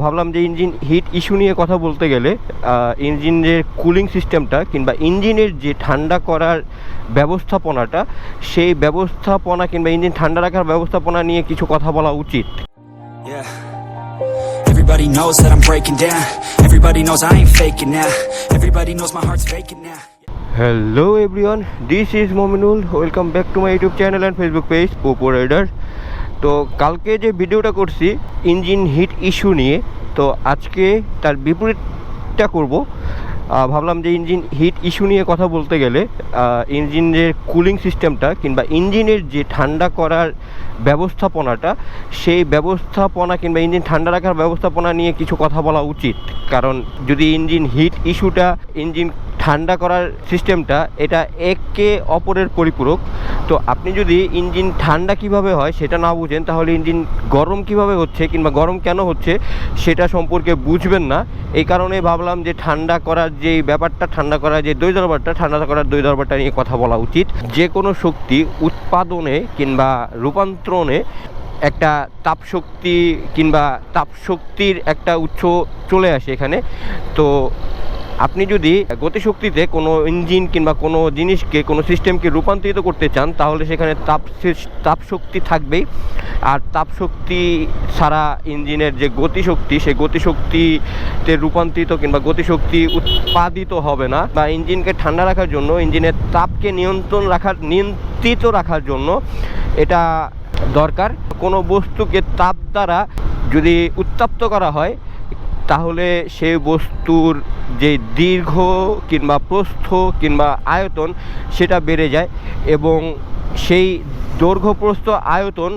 ভাবলাম যে engine hit issue নিয়ে কথা বলতে গেলে ইঞ্জিনের কুলিং সিস্টেমটা কিংবা ইঞ্জিনের যে ঠান্ডা করার ব্যবস্থাপনাটা সেই ব্যবস্থাপনা কিংবা ইঞ্জিন ঠান্ডা রাখার ব্যবস্থাপনা নিয়ে কিছু কথা বলা উচিত Yeah. Everybody knows that I'm breaking down. Everybody knows I ain't faking now. Everybody knows my heart's vacant now. Hello everyone this is Mominul welcome back to my YouTube channel and Facebook page Popo rider তো কালকে যে ভিডিওটা করছি engine hit issue নিয়ে, তো আজকে তার বিপরীতটা করব। ভাবলাম যে ইঞ্জিন হিট ইস্যু নিয়ে কথা বলতে গেলে ইঞ্জিনের কুলিং সিস্টেমটা কিংবা ইঞ্জিনের যে ঠান্ডা করার ব্যবস্থাপনাটা, সেই ব্যবস্থাপনা কিংবা ইঞ্জিন ঠান্ডা রাখার ব্যবস্থাপনা নিয়ে কিছু কথা বলা উচিত। কারণ যদি ইঞ্জিন হিট ইস্যুটা ইঞ্জিন ঠান্ডা করার সিস্টেমটা এটা একে অপরের পরিপূরক। তো আপনি যদি ইঞ্জিন ঠান্ডা কীভাবে হয় সেটা না বুঝেন, তাহলে ইঞ্জিন গরম কীভাবে হচ্ছে কিংবা গরম কেন হচ্ছে সেটা সম্পর্কে বুঝবেন না। এই কারণে ভাবলাম যে ঠান্ডা করার যে ব্যাপারটা, ঠান্ডা করার যে দই দরবারটা, ঠান্ডা করার দই দরবারটা নিয়ে কথা বলা উচিত। যে কোনো শক্তি উৎপাদনে কিংবা রূপান্তরণে একটা তাপশক্তি কিংবা তাপশক্তির একটা উৎস চলে আসে এখানে। তো আপনি যদি গতিশক্তিতে কোনো ইঞ্জিন কিংবা কোনো জিনিসকে, কোনো সিস্টেমকে রূপান্তরিত করতে চান, তাহলে সেখানে তাপ তাপশক্তি থাকবেই। আর তাপশক্তি ছাড়া ইঞ্জিনের যে গতিশক্তি, সেই গতিশক্তিতে রূপান্তরিত কিংবা গতিশক্তি উৎপাদিত হবে না। বা ইঞ্জিনকে ঠান্ডা রাখার জন্য, ইঞ্জিনের তাপকে নিয়ন্ত্রণ রাখার, নিয়ন্ত্রিত রাখার জন্য এটা দরকার। কোনো বস্তুকে তাপ দ্বারা যদি উত্তপ্ত করা হয় তাহলে সেই বস্তুর যে দীর্ঘ কিংবা প্রস্থ কিংবা আয়তন, সেটা বেড়ে যায় এবং সেই দৈর্ঘ্য প্রস্থ আয়তন,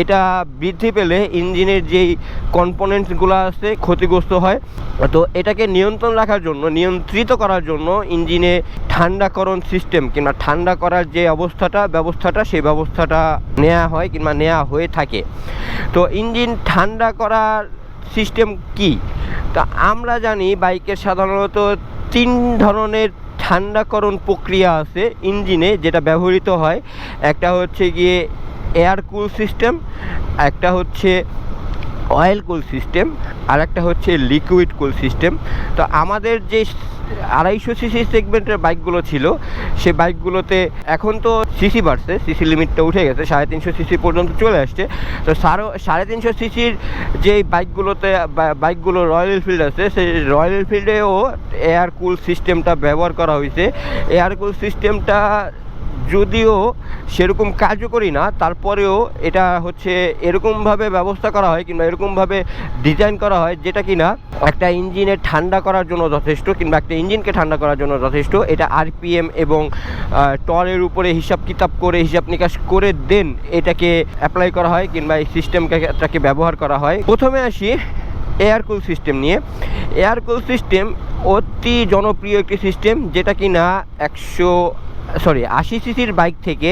এটা বৃদ্ধি পেলে ইঞ্জিনের যেই কম্পোনেন্টসগুলো আছে ক্ষতিগ্রস্ত হয়। তো এটাকে নিয়ন্ত্রণ রাখার জন্য, নিয়ন্ত্রিত করার জন্য ইঞ্জিনে ঠান্ডাকরণ সিস্টেম কিংবা ঠান্ডা করার যে অবস্থাটা, ব্যবস্থাটা, সেই ব্যবস্থাটা নেওয়া হয় কিংবা নেওয়া হয়ে থাকে। তো ইঞ্জিন ঠান্ডা করার সিস্টেম কি? তা আমরা জানি বাইকের সাধারণত তিন ধরনের ঠান্ডাকরণ প্রক্রিয়া আছে ইঞ্জিনে যেটা ব্যবহৃত হয়। একটা হচ্ছে গিয়ে এয়ার কুল সিস্টেম একটা হচ্ছে অয়েল কুল সিস্টেম আর একটা হচ্ছে লিকুইড কুল সিস্টেম তো আমাদের যে আড়াইশো সিসি সেগমেন্টের বাইকগুলো ছিল, সে বাইকগুলোতে এখন তো সিসি বাড়ছে সিসি লিমিটটা উঠে গেছে, সাড়ে তিনশো সিসি পর্যন্ত চলে আসছে। তো সারো, সাড়ে তিনশো সিসির যেই বাইকগুলোতে বাইকগুলো রয়্যাল এনফিল্ড আছে, সেই রয়্যাল এনফিল্ডেও এয়ার কুল সিস্টেমটা ব্যবহার করা হয়েছে। এয়ার কুল সিস্টেমটা যদিও সেরকম কাজও করি না, তারপরেও এটা হচ্ছে এরকমভাবে ব্যবস্থা করা হয় কিংবা এরকমভাবে ডিজাইন করা হয় যেটা কি না একটা ইঞ্জিনের ঠান্ডা করার জন্য যথেষ্ট কিংবা একটা ইঞ্জিনকে ঠান্ডা করার জন্য যথেষ্ট। এটা আরপিএম এবং টরের উপরে হিসাব কিতাব করে, হিসাব নিকাশ করে দেন এটাকে অ্যাপ্লাই করা হয় কিংবা এই সিস্টেমটাকে ব্যবহার করা হয়। প্রথমে আসি এয়ার কুল সিস্টেম নিয়ে। এয়ার কুল সিস্টেম অতি জনপ্রিয় একটি সিস্টেম যেটা কি না একশো সরি আশি সিসির বাইক থেকে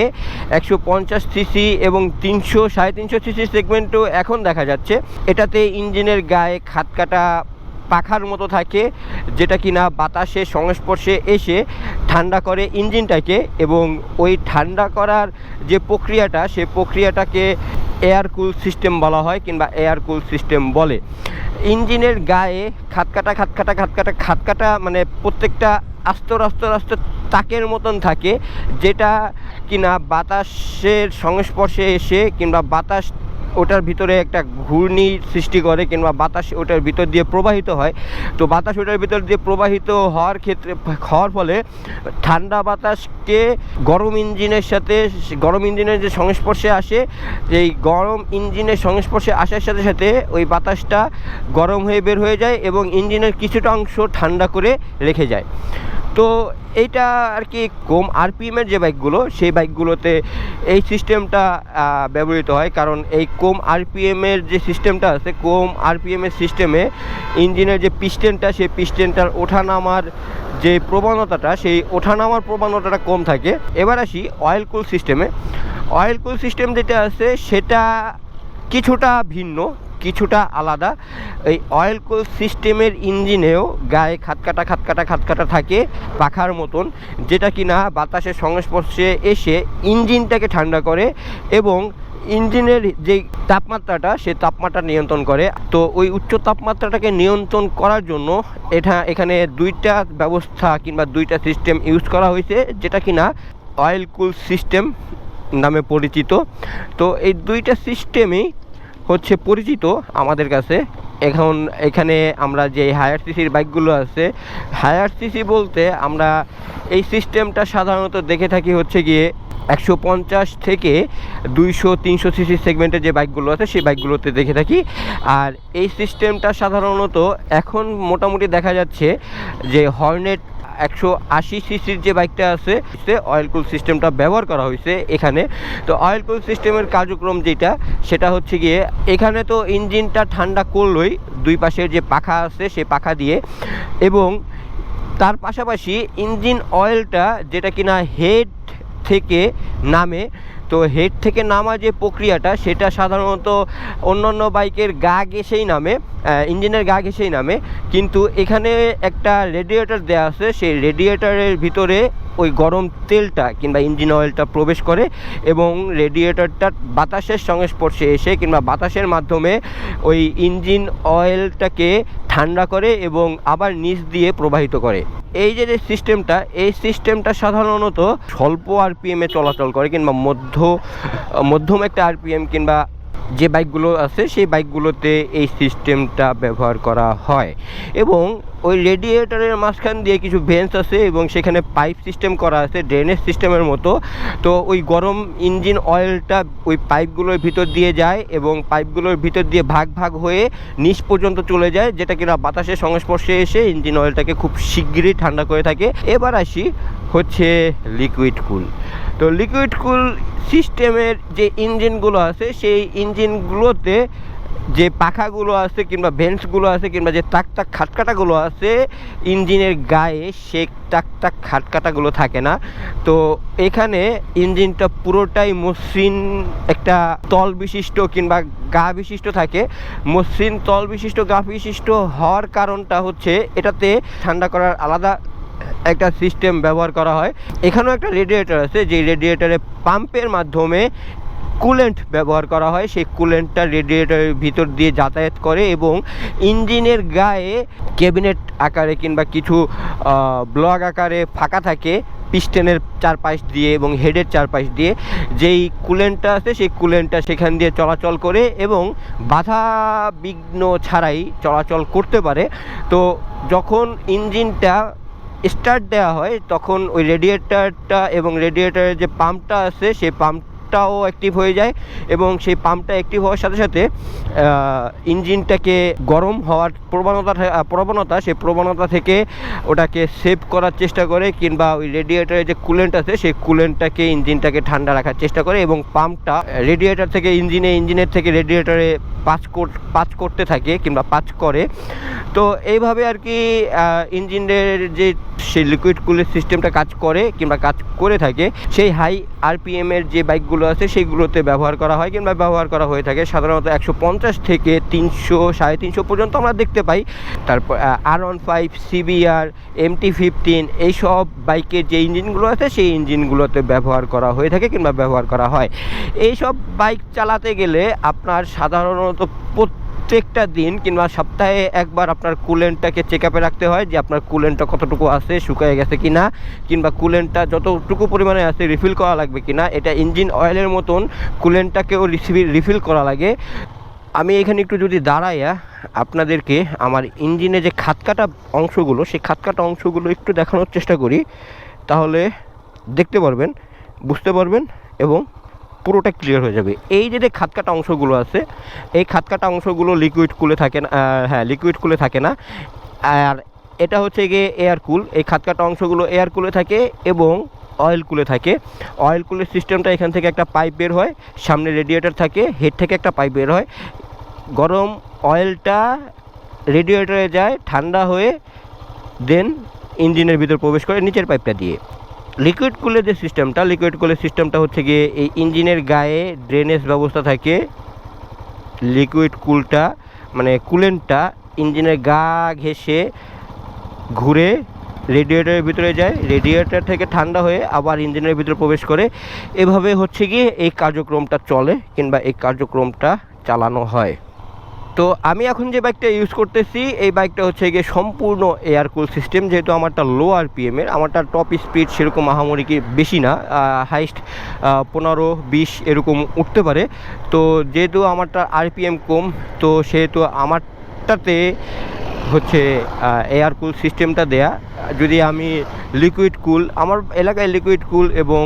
একশো পঞ্চাশ সিসি এবং তিনশো, সাড়ে তিনশো সিসি সেগমেন্টও এখন দেখা যাচ্ছে। এটাতে ইঞ্জিনের গায়ে খাত কাটা পাখার মতো থাকে, যেটা কিনা বাতাসের সংস্পর্শে এসে ঠান্ডা করে ইঞ্জিনটাকে এবং ওই ঠান্ডা করার যে প্রক্রিয়াটা, সে প্রক্রিয়াটাকে এয়ার কুল সিস্টেম বলা হয় কিংবা এয়ার কুল সিস্টেম বলে। ইঞ্জিনের গায়ে খাতকাটা খাতকাটা খাতকাটা খাতকাটা মানে প্রত্যেকটা আস্তর আস্তর আস্তর তাকের মতন থাকে যেটা কিনা বাতাসের সংস্পর্শে এসে কিংবা বাতাস ওটার ভিতরে একটা ঘূর্ণি সৃষ্টি করে কিংবা বাতাস ওটার ভিতর দিয়ে প্রবাহিত হয়। তো বাতাস ওটার ভিতর দিয়ে প্রবাহিত হওয়ার ক্ষেত্রে, হওয়ার ফলে ঠান্ডা বাতাসকে গরম ইঞ্জিনের সাথে, গরম ইঞ্জিনের যে সংস্পর্শে আসে, এই গরম ইঞ্জিনের সংস্পর্শে আসার সাথে সাথে ওই বাতাসটা গরম হয়ে বের হয়ে যায় এবং ইঞ্জিনের কিছুটা অংশ ঠান্ডা করে রেখে যায়। তো এইটা আর কি কম আরপিএমের যে বাইকগুলো, সেই বাইকগুলোতে এই সিস্টেমটা ব্যবহৃত হয়। কারণ এই কম আরপিএমের যে সিস্টেমটা আছে, কম আরপিএমের সিস্টেমে ইঞ্জিনের যে পিস্টেনটা সেই পিস্টেনটার ওঠানামার যে প্রবণতাটা, সেই ওঠানামার প্রবণতাটা কম থাকে। এবার আসি অয়েল কুল সিস্টেমে অয়েল কুল সিস্টেম যেটা আছে, সেটা কিছুটা ভিন্ন। কিছুটা আলাদা। এই অয়েল কুল সিস্টেমের ইঞ্জিনেও গায়ে খাতকাটা খাতকাটা খাতকাটা থাকে পাখার মতন, যেটা কিনা বাতাসের সংস্পর্শে এসে ইঞ্জিনটাকে ঠান্ডা করে এবং ইঞ্জিনের যে তাপমাত্রাটা, সে তাপমাত্রা নিয়ন্ত্রণ করে। তো ওই উচ্চ তাপমাত্রাটাকে নিয়ন্ত্রণ করার জন্য এটা, এখানে দুইটা ব্যবস্থা কিংবা দুইটা সিস্টেম ইউজ করা হয়েছে, যেটা কিনা অয়েল কুল সিস্টেম নামে পরিচিত। তো এই দুইটা সিস্টেমই হচ্ছে পরিচিত আমাদের কাছে। এখন এখানে আমরা যে হায়ার সিসির বাইকগুলো আছে হায়ার সিসি বলতে আমরা এই সিস্টেমটা সাধারণত দেখে থাকি হচ্ছে গিয়ে একশো পঞ্চাশ থেকে দুইশো, তিনশো সিসি সেগমেন্টের যে বাইকগুলো আছে, সেই বাইকগুলোতে দেখে থাকি। আর এই সিস্টেমটা সাধারণত এখন মোটামুটি দেখা যাচ্ছে যে হর্নেট একশো আশি সিসির যে বাইকটা আছে, সে অয়েল কুল সিস্টেমটা ব্যবহার করা হয়েছে এখানে। তো অয়েল কুল সিস্টেমের কার্যক্রম যেটা, সেটা হচ্ছে গিয়ে, এখানে তো ইঞ্জিনটা ঠান্ডা করলই, দুই পাশের যে পাখা আছে, সে পাখা দিয়ে। এবং তার পাশাপাশি ইঞ্জিন অয়েলটা যেটা কিনা হেড থেকে নামে তো হেড থেকে নামা যে প্রক্রিয়াটা, সেটা সাধারণত অন্যান্য বাইকের গা ঘেসেই নামে ইঞ্জিনের গা ঘেসেই নামে। কিন্তু এখানে একটা রেডিয়েটার দেওয়া আছে, সেই রেডিয়েটারের ভিতরে ওই গরম তেলটা কিংবা ইঞ্জিন অয়েলটা প্রবেশ করে এবং রেডিয়েটরটা বাতাসের সংস্পর্শে এসে কিংবা বাতাসের মাধ্যমে ওই ইঞ্জিন অয়েলটাকে ঠান্ডা করে এবং আবার নিচ দিয়ে প্রবাহিত করে। এই যে যে সিস্টেমটা, এই সিস্টেমটা সাধারণত স্বল্প আরপিএমে চলাচল করে কিংবা মধ্য, মধ্যম একটা আরপিএম কিংবা যে বাইকগুলো আছে, সেই বাইকগুলোতে এই সিস্টেমটা ব্যবহার করা হয়। এবং ওই রেডিয়েটারের মাঝখান দিয়ে কিছু ভেন্স আছে এবং সেখানে পাইপ সিস্টেম করা আছে ড্রেনেজ সিস্টেমের মতো। তো ওই গরম ইঞ্জিন অয়েলটা ওই পাইপগুলোর ভিতর দিয়ে যায় এবং পাইপগুলোর ভিতর দিয়ে ভাগ ভাগ হয়ে নিচ পর্যন্ত চলে যায়, যেটা কিনা বাতাসের সংস্পর্শে এসে ইঞ্জিন অয়েলটাকে খুব শিগগিরই ঠান্ডা করে থাকে। এবার আসি হচ্ছে লিকুইড কুল তো লিকুইড কুল সিস্টেমের যে ইঞ্জিনগুলো আছে, সেই ইঞ্জিনগুলোতে যে পাখাগুলো আছে কিংবা ভেন্টসগুলো আছে কিংবা যে তাক তাক খাটকাটাগুলো আছে, ইঞ্জিনের গায়ে সে তাক তাক খাটকাটাগুলো থাকে না। তো এখানে ইঞ্জিনটা পুরোটাই মসৃণ একটা তল বিশিষ্ট কিংবা গা বিশিষ্ট থাকে। মসৃণ তল বিশিষ্ট, গা বিশিষ্ট হওয়ার কারণটা হচ্ছে এটাতে ঠান্ডা করার আলাদা একটা সিস্টেম ব্যবহার করা হয়। এখানেও একটা রেডিয়েটর আছে, যে রেডিয়েটরে পাম্পের মাধ্যমে কুলেন্ট ব্যবহার করা হয়। সেই কুলেন্টটা রেডিয়েটরের ভিতর দিয়ে যাতায়াত করে এবং ইঞ্জিনের গায়ে ক্যাবিনেট আকারে কিংবা কিছু ব্লক আকারে ফাঁকা থাকে পিস্টেনের চারপাশ দিয়ে এবং হেডের চারপাশ দিয়ে। যেই কুলেন্টটা আছে, সেই কুলেন্টটা সেখান দিয়ে চলাচল করে এবং বাধা বিঘ্ন ছাড়াই চলাচল করতে পারে। তো যখন ইঞ্জিনটা স্টার্ট দেওয়া হয়, তখন ওই রেডিয়েটারটা এবং রেডিয়েটারের যে পাম্পটা আছে, সেই পাম্পটাও অ্যাক্টিভ হয়ে যায় এবং সেই পাম্পটা অ্যাক্টিভ হওয়ার সাথে সাথে ইঞ্জিনটাকে গরম হওয়ার প্রবণতা প্রবণতা, সেই প্রবণতা থেকে ওটাকে সেভ করার চেষ্টা করে কিংবা ওই রেডিয়েটারের যে কুলেন্ট আছে, সেই কুলেন্টটাকে ইঞ্জিনটাকে ঠান্ডা রাখার চেষ্টা করে এবং পাম্পটা রেডিয়েটার থেকে ইঞ্জিনে, ইঞ্জিনের থেকে রেডিয়েটারে পাঁচ পাঁচ করতে থাকে কিংবা পাঁচ করে। তো এইভাবে আর কি ইঞ্জিনের যে সেই লিকুইড কুলের সিস্টেমটা কাজ করে কিংবা কাজ করে থাকে, সেই হাই আরপিএম এর যে বাইকগুলো আছে সেইগুলোতে ব্যবহার করা হয় কিংবা ব্যবহার করা হয়ে থাকে। সাধারণত একশো পঞ্চাশ থেকে তিনশো, সাড়ে তিনশো পর্যন্ত আমরা দেখতে পাই। তারপর R one five CBR MT fifteen এইসব বাইকের যে ইঞ্জিনগুলো আছে সেই ইঞ্জিনগুলোতে ব্যবহার করা হয়ে থাকে কিংবা ব্যবহার করা হয়। এইসব বাইক চালাতে গেলে আপনার সাধারণত প্রত্যেকটা দিন কিংবা সপ্তাহে একবার আপনার কুলেন্টটাকে চেক আপে রাখতে হয় যে আপনার কুলেন্টটা কতটুকু আছে, শুকিয়ে গেছে কি না কিংবা কুলেন্টটা যতটুকু পরিমাণে আছে রিফিল করা লাগবে কি না এটা ইঞ্জিন অয়েলের মতন কুলেন্টটাকেও রিফিল করা লাগে। আমি এখানে একটু যদি দাঁড়াইয়া আপনাদেরকে আমার ইঞ্জিনে যে খাতকাটা অংশগুলো, সেই খাতকাটা অংশগুলো একটু দেখানোর চেষ্টা করি, তাহলে দেখতে পারবেন, বুঝতে পারবেন এবং পুরোটা ক্লিয়ার হয়ে যাবে। এই যে যে খাতকাটা অংশগুলো আছে, এই খাতকাটা অংশগুলো লিকুইড কুলে থাকে না হ্যাঁ লিকুইড কুলে থাকে না। আর এটা হচ্ছে গিয়ে এয়ার কুল এই খাতকাটা অংশগুলো এয়ার কুলে থাকে এবং অয়েল কুলে থাকে। অয়েল কুলের সিস্টেমটা এখান থেকে একটা পাইপ বের হয়, সামনে রেডিয়েটর থাকে হেড থেকে একটা পাইপ বের হয়। গরম অয়েলটা রেডিয়েটরে যায়, ঠান্ডা হয়ে দেন ইঞ্জিনের ভিতর প্রবেশ করে নিচের পাইপটা দিয়ে। লিকুইড কুলের যে সিস্টেমটা লিকুইড কুলের সিস্টেমটা হচ্ছে গিয়ে এই ইঞ্জিনের গায়ে ড্রেনেজ ব্যবস্থা থাকে। লিকুইড কুলটা মানে কুলেন্টটা ইঞ্জিনের গা ঘেঁষে ঘুরে রেডিয়েটারের ভিতরে যায়। রেডিয়েটার থেকে ঠান্ডা হয়ে আবার ইঞ্জিনের ভিতরে প্রবেশ করে। এভাবে হচ্ছে গিয়ে এই কার্যক্রমটা চলে কিংবা এই কার্যক্রমটা চালানো হয়। তো আমি এখন যে বাইকটা ইউজ করতেছি, এই বাইকটা হচ্ছে গিয়ে সম্পূর্ণ এয়ার কুল সিস্টেম যেহেতু আমারটা লো আর আরপিএমের আমারটা টপ স্পিড সেরকম মহামরি কি বেশি না হাইস্ট পনেরো, বিশ এরকম উঠতে পারে। তো যেহেতু আমারটা আরপিএম কম, তো সেহেতু আমারটাতে হচ্ছে এয়ার কুল সিস্টেমটা দেয়া। যদি আমি লিকুইড কুল আমার এলাকায় লিকুইড কুল এবং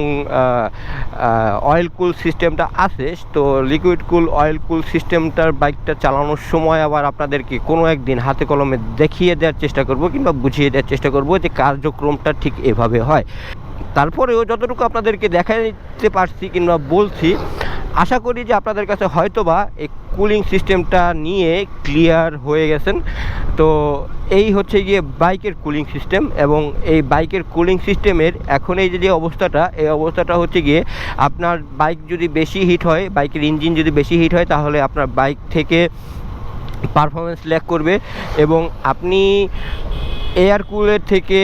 অয়েল কুল সিস্টেমটা আছে, তো লিকুইড কুল অয়েল কুল সিস্টেমটার বাইকটা চালানোর সময় আবার আপনাদেরকে কোনো একদিন হাতে কলমে দেখিয়ে দেওয়ার চেষ্টা করব কিংবা বুঝিয়ে দেওয়ার চেষ্টা করব যে কার্যক্রমটা ঠিক এভাবে হয়। তারপরেও যতটুকু আপনাদেরকে দেখাতে পারছি কিংবা বলছি আশা করি যে আপনাদের কাছে হয়তোবা এই কুলিং সিস্টেমটা নিয়ে ক্লিয়ার হয়ে গেছেন। তো এই হচ্ছে গিয়ে বাইকের কুলিং সিস্টেম এবং এই বাইকের কুলিং সিস্টেমের এখন এই যে অবস্থাটা, এই অবস্থাটা হচ্ছে গিয়ে আপনার বাইক যদি বেশি হিট হয়, বাইকের ইঞ্জিন যদি বেশি হিট হয়, তাহলে আপনার বাইক থেকে পারফরমেন্স ল্যাক করবে এবং আপনি এয়ার কুলের থেকে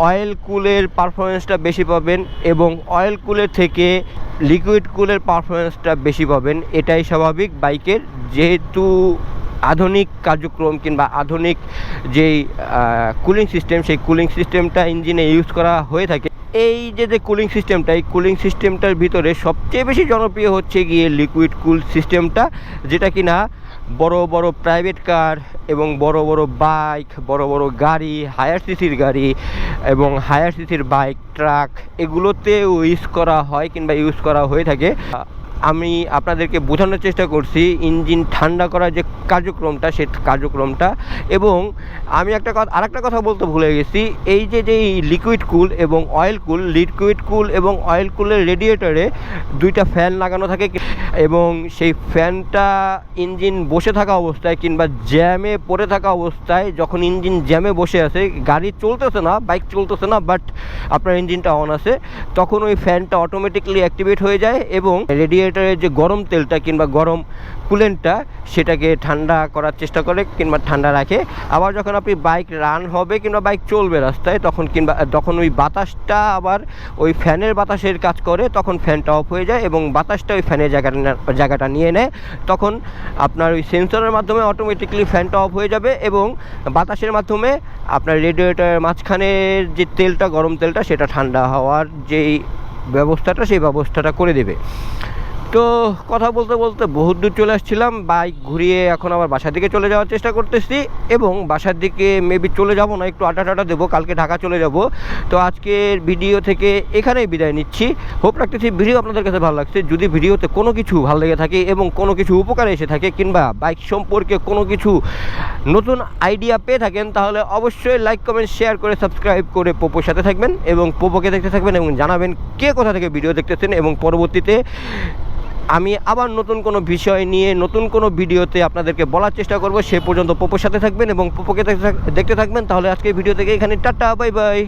অয়েল কুলের পারফরমেন্সটা বেশি পাবেন এবং অয়েল কুলের থেকে লিকুইড কুলের পারফরমেন্সটা বেশি পাবেন। এটাই স্বাভাবিক বাইকের যেহেতু আধুনিক কার্যক্রম কিংবা আধুনিক যেই কুলিং সিস্টেম সেই কুলিং সিস্টেমটা ইঞ্জিনে ইউজ করা হয়ে থাকে। এই যে যে কুলিং সিস্টেমটা এই কুলিং সিস্টেমটার ভিতরে সবচেয়ে বেশি জনপ্রিয় হচ্ছে গিয়ে লিকুইড কুল সিস্টেমটা যেটা কিনা বড় বড় প্রাইভেট কার এবং বড় বড় বাইক বড় বড় গাড়ি হায়ার সিসির গাড়ি এবং হায়ার সিসির বাইক ট্রাক এগুলোতেও ইউজ করা হয় কিংবা ইউজ করা হয়ে থাকে। আমি আপনাদেরকে বোঝানোর চেষ্টা করছি, ইঞ্জিন ঠান্ডা করার যে কার্যক্রমটা, সে কার্যক্রমটা। এবং আমি একটা কথা আরেকটা কথা বলতে ভুলে গেছি, এই যে যে লিকুইড কুল এবং অয়েল কুল লিকুইড কুল এবং অয়েল কুলের রেডিয়েটরে দুইটা ফ্যান লাগানো থাকে এবং সেই ফ্যানটা ইঞ্জিন বসে থাকা অবস্থায় কিংবা জ্যামে পড়ে থাকা অবস্থায় যখন ইঞ্জিন জ্যামে বসে আছে, গাড়ি চলতেছে না বাইক চলতেছে না বাট আপনার ইঞ্জিনটা অন আছে, তখন ওই ফ্যানটা অটোমেটিকলি অ্যাক্টিভেট হয়ে যায় এবং রেডিয়েটরের যে গরম তেলটা কিংবা গরম কুলেন্টটা সেটাকে ঠান্ডা করার চেষ্টা করে কিংবা ঠান্ডা রাখে। আবার যখন আপনি বাইক রান হবে কিংবা বাইক চলবে রাস্তায়, তখন কিংবা, তখন ওই বাতাসটা আবার ওই ফ্যানের বাতাসের কাজ করে, তখন ফ্যানটা অফ হয়ে যায় এবং বাতাসটা ওই ফ্যানের জায়গাটা জায়গাটা নিয়ে নেয়। তখন আপনার ওই সেন্সরের মাধ্যমে অটোমেটিকলি ফ্যানটা অফ হয়ে যাবে এবং বাতাসের মাধ্যমে আপনার রেডিয়েটরের মাঝখানের যে তেলটা, গরম তেলটা, সেটা ঠান্ডা হওয়ার যেই ব্যবস্থাটা, সেই ব্যবস্থাটা করে দেবে। তো কথা বলতে বলতে বহুত দূর চলে আসছিলাম বাইক ঘুরিয়ে এখন আবার বাসার দিকে চলে যাওয়ার চেষ্টা করতেছি এবং বাসার দিকে মেবি চলে যাব না, একটু আটা টাটা দেবো, কালকে ঢাকা চলে যাব। তো আজকের ভিডিও থেকে এখানেই বিদায় নিচ্ছি। হোপ রাখতেছি ভিডিও আপনাদের কাছে ভালো লাগছে। যদি ভিডিওতে কোনো কিছু ভালো লেগে থাকে এবং কোনো কিছু উপকারে এসে থাকে কিংবা বাইক সম্পর্কে কোনো কিছু নতুন আইডিয়া পেয়ে থাকেন, তাহলে অবশ্যই লাইক কমেন্ট শেয়ার করে সাবস্ক্রাইব করে পোপোর সাথে থাকবেন এবং পোপোকে দেখতে থাকবেন এবং জানাবেন কে কোথা থেকে ভিডিও দেখতেছেন এবং পরবর্তীতে আমি আবার নতুন কোনো বিষয় নিয়ে, নতুন কোনো ভিডিওতে আপনাদেরকে বলার চেষ্টা করব। সে পর্যন্ত পোপোর সাথে থাকবেন এবং পোপোকে দেখতে থাকবেন। তাহলে আজকে ভিডিও থেকে এখানে টাটা, বাই বাই।